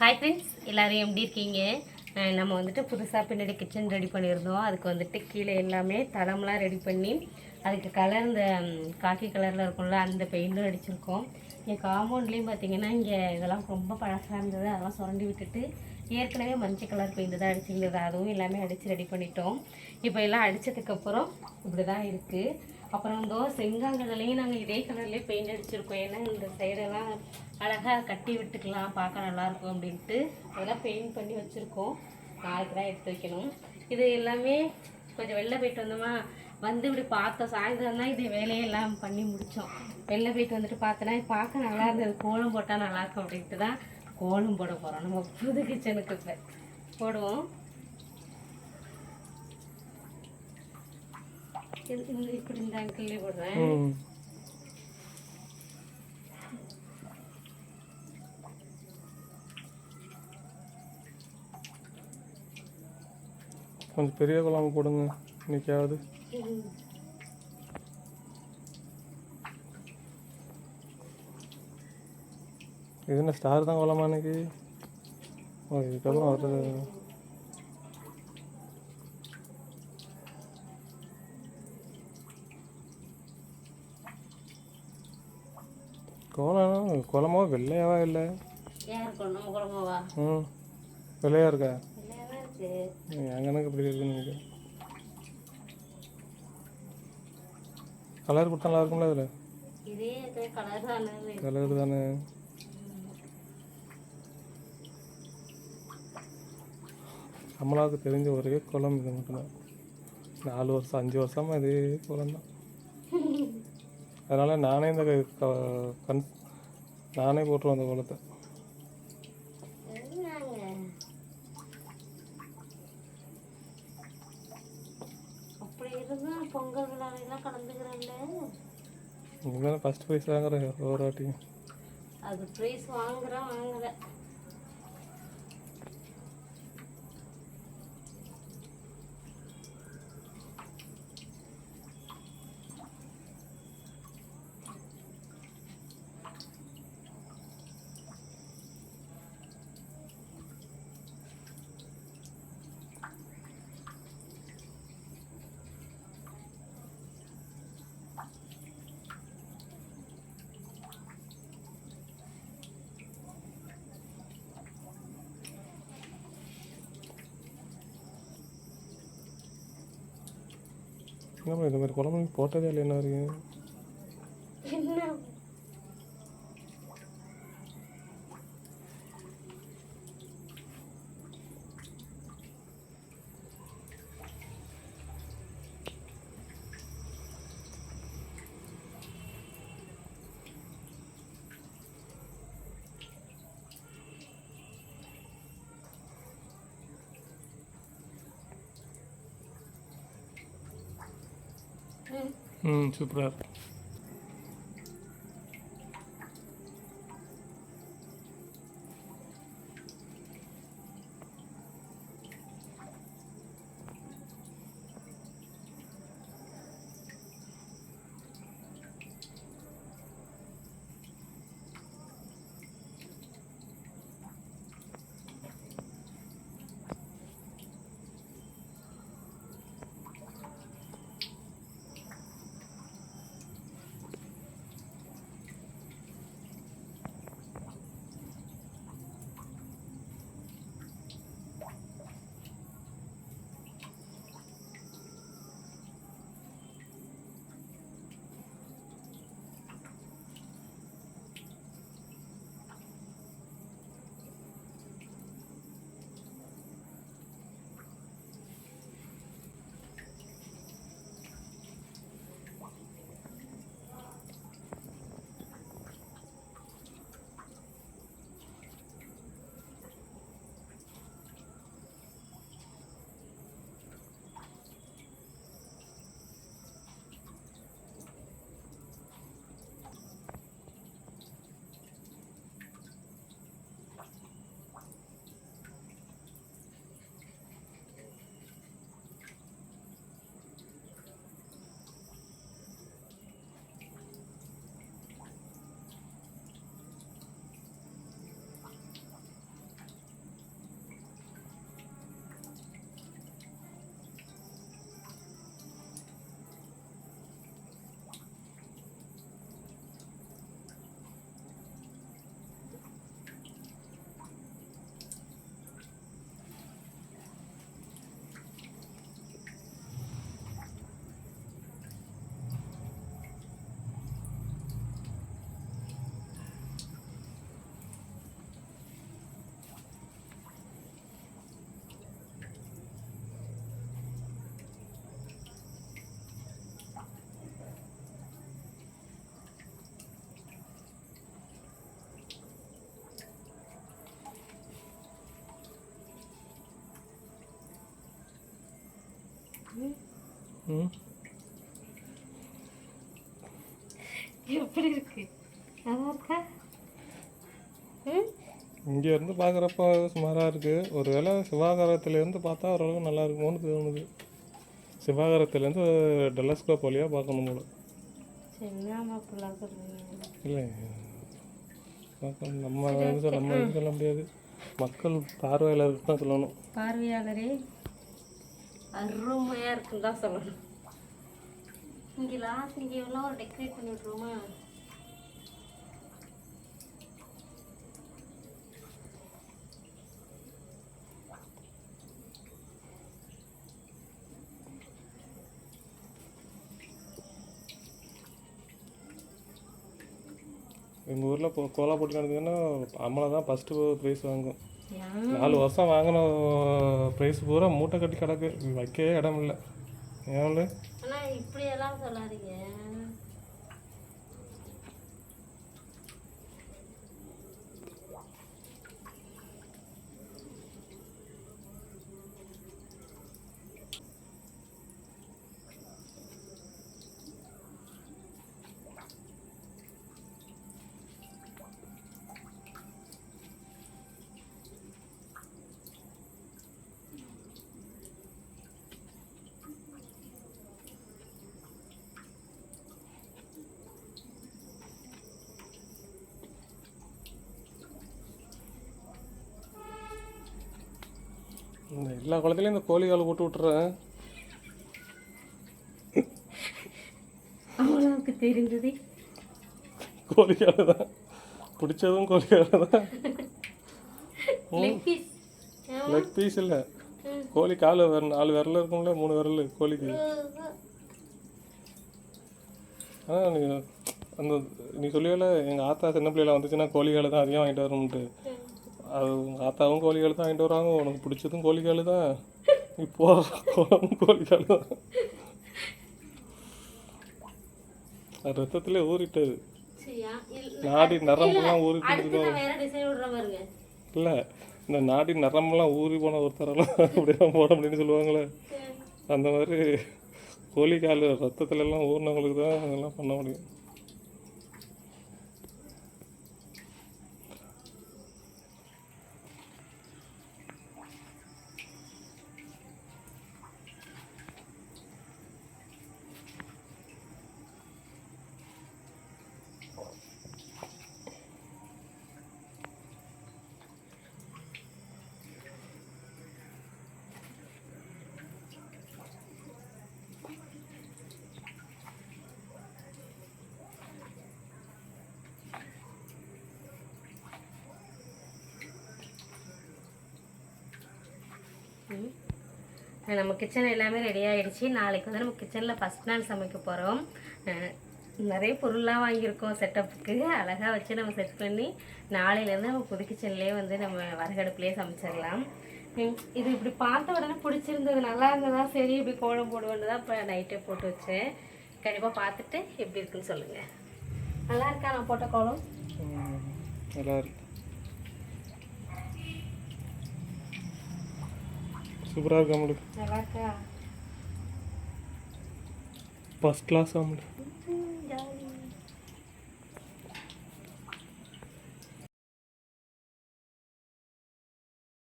Hi friends எல்லோரும் எப்படி இருக்கீங்க? நம்ம வந்துட்டு புதுசாக பின்னாடி கிச்சன் ரெடி பண்ணியிருந்தோம். அதுக்கு வந்துட்டு கீழே எல்லாமே தளம்லாம் ரெடி பண்ணி அதுக்கு கலர் இந்த காக்கி கலரில் இருக்கும்ல அந்த பெயிண்ட்டும் அடிச்சிருக்கோம். இங்கே காம்பவுண்ட்லேயும் பார்த்தீங்கன்னா இங்கே இதெல்லாம் ரொம்ப பழசாக இருந்தது. அதெல்லாம் சுரண்டி விட்டுட்டு ஏற்கனவே மஞ்சள் கலர் பெயிண்ட் தான் அடிச்சிருந்தது. அதுவும் எல்லாமே அடித்து ரெடி பண்ணிட்டோம். இப்போ எல்லாம் அடித்ததுக்கப்புறம் இப்படி தான் இருக்குது அப்புறம் இந்த செங்காங்கலையும் நாங்கள் இதே கலர்லேயே பெயிண்ட் அடிச்சிருக்கோம். ஏன்னா இந்த சைடெல்லாம் அழகாக கட்டி விட்டுக்கலாம் பார்க்க நல்லாயிருக்கும் அப்படின்ட்டு அதெல்லாம் பெயிண்ட் பண்ணி வச்சுருக்கோம். நாளைக்கு தான் எடுத்து வைக்கணும். இது எல்லாமே கொஞ்சம் வெளில போயிட்டு வந்தோமா வந்து இப்படி பார்த்தோம். சாயந்தரம் தான் இது வேலையெல்லாம் பண்ணி முடித்தோம் வெளில போயிட்டு வந்துட்டு பார்த்தோன்னா பார்க்க நல்லா இருந்தது. கோலம் போட்டால் நல்லாயிருக்கும் அப்படின்ட்டு தான் கோலம் போட போகிறோம் நம்ம புது கிச்சனுக்கு இப்போ. போடுவோம் இது- இந்த இப்படி இந்த அங்கிள்லேயே போடுறேன். கொஞ்சம் பெரிய குழம்பு போடுங்க இன்னைக்காவது. இது என்ன ஸ்டார் தான் குழம்பா இன்னைக்கு? ஓ இதுக்கப்புறம் வருது கோலம் குழம்போ வெள்ளையாவா இல்லை? ம். வெள்ளையா இருக்கா? கணக்கு இப்படி இருக்குன்னு நினைக்கிறேன் கலர் கொடுத்தா நல்லா இருக்கும்ல அதில் கலர் தானே அம்மளாவுக்கு தெரிஞ்ச ஒரே குளம் இது மட்டும்தான். நாலு வருஷம் அஞ்சு வருஷமா இதே குளம் தான் அதனால் நானே இந்த க- கண் நானே போட்டுருவேன் அந்த குளத்தை. பொங்கல் விழாவெல்லாம் கலந்துக்கிறேன்ல. இங்கே தானே ஃபஸ்ட் ப்ரைஸ் வாங்குறேன் ஒவ்வொரு வாட்டியும். அது ப்ரைஸ் வாங்குறேன் வாங்கல. என்னம்மா இந்த மாதிரி குழம்பு போட்டதே இல்லை என்ன வரைக்கும் என்ன ம் எப்படி இருக்கு? நல்லா இருக்கா? ம்? இங்கே இருந்து பார்க்குறப்ப சுமாராக இருக்குது ஒரு வேளை சிவாகரத்துலேருந்து பார்த்தா ஓரளவு நல்லா இருக்குமோன்னு தோணுது. சிவாகரத்துலேருந்து டெலஸ்கோப் வழியாக பார்க்கணும் போல. இல்லை பார்க்கணும். நம்ம வந்து நம்ம சொல்ல முடியாது. மக்கள் பார்வையாளருக்கு தான் சொல்லணும். பார்வையாளரே? அருமையாக இருக்குன்னு தான் சொல்லணும். இங்கே லாஸ்ட் இங்கே எவ்வளோ ஒரு டெக்கரேட் பண்ணி எங்கள் ஊரில் இப்போ கோலா போட்டி நடந்ததுன்னா அம்மளை தான் ஃபஸ்ட்டு ப்ரைஸ் வாங்கும். நாலு வருஷம் வாங்கின ப்ரைஸ் பூரா மூட்டை கட்டி கிடக்கு. வைக்கவே இடம் இல்லை. ஏன் இப்படியெல்லாம் சொல்லாதீங்க. இந்த எல்லா குளத்துலையும் இந்த கோழி காலை போட்டு விட்டுறேன். அவ்வளோவுக்கு தெரிஞ்சது. கோழி காலை தான். பிடிச்சதும் கோழி காலை தான். லெக் பீஸ் இல்லை. கோழி கால் வேற நாலு விரல் இருக்கும்ல மூணு விரல் கோழிக்கு. ஆனால் நீ அந்த நீ சொல்லுவேல எங்கள் ஆத்தா சின்ன பிள்ளையில வந்துச்சுன்னா கோழிகால் தான் அதிகம் வாங்கிட்டு வரணுன்ட்டு அது உங்கள் ஆத்தாவும் கோழிகால் தான் வாங்கிட்டு வராங்க. உனக்கு பிடிச்சதும் கோழிகால் தான். இப்போ குழம்பும் தான். அது ரத்தத்திலே ஊறிட்டது. நாடி நரம்பெல்லாம் ஊறி இல்லை இந்த நாடி நரம்பெல்லாம் ஊறி போன ஒருத்தரெல்லாம் அப்படியெல்லாம் போட முடியும்னு சொல்லுவாங்களே. அந்த மாதிரி கோழிக்கால் ரத்தத்துல எல்லாம் ஊறினவங்களுக்கு தான் அதெல்லாம் பண்ண முடியும் ம். நம்ம கிச்சன் எல்லாமே ரெடி ஆகிடுச்சு நாளைக்கு வந்து நம்ம கிச்சனில் ஃபஸ்ட் நாள் சமைக்க போகிறோம் நிறைய பொருள்லாம் வாங்கியிருக்கோம் செட்டப்புக்கு அழகாக வச்சு நம்ம செட் பண்ணி நாளையிலேருந்து நம்ம புது கிச்சன்லேயே வந்து நம்ம வரகடுப்புலேயே சமைச்சிடலாம். இது இப்படி பார்த்த உடனே பிடிச்சிருந்தது. நல்லா இருந்ததா? சரி இப்படி கோலம் போடுவேன்னு தான் இப்போ நைட்டே போட்டு வச்சேன். கண்டிப்பாக பார்த்துட்டு எப்படி இருக்குன்னு சொல்லுங்கள் நல்லா இருக்கா? நான் போட்ட கோலம்? நல்லா இருக்கு. சூப்பராக இருக்கு அம்மளுக்கு ஃபஸ்ட் கிளாஸ் அம்மளுக்கு